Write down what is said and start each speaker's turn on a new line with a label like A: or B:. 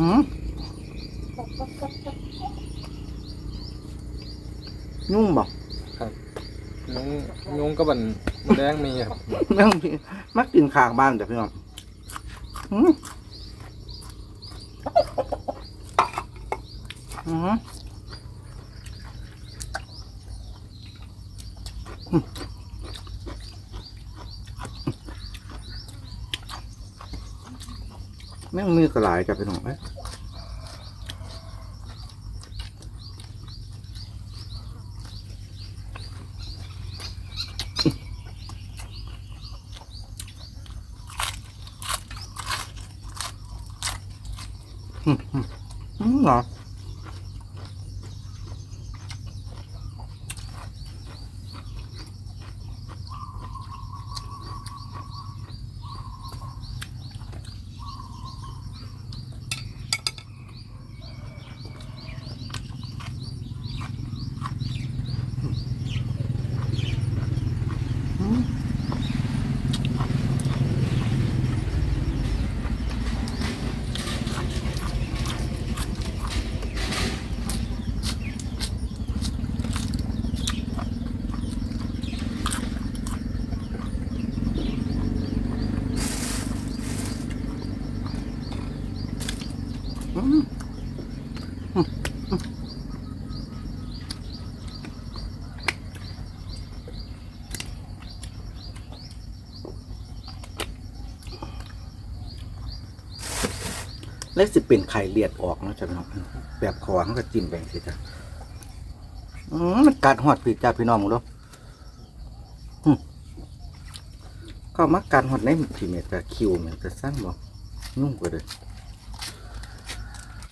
A: หืมยุ่งบ่
B: ครับยุงยุงก็บันมดแดงมีครับ
A: แม่งพี่มักกินขางบ้านแต่พี่น้องหืมอืม แม่งมือกระหลายจ้ะพี่น้องเอ้ยอืมเห ร ออืมอืมเล็กสิเป็นไข่เลียดออกเนาะจ้ะพี่น้องแบบขวางก็จิ้มแบ่งสิจ้ะมันกัดหอดปีกจ้าพี่น้องมึงดูก็มักการหอดในผีเมตรคิวเหมือนจะสั้นบอกนุ่งกว่าเลย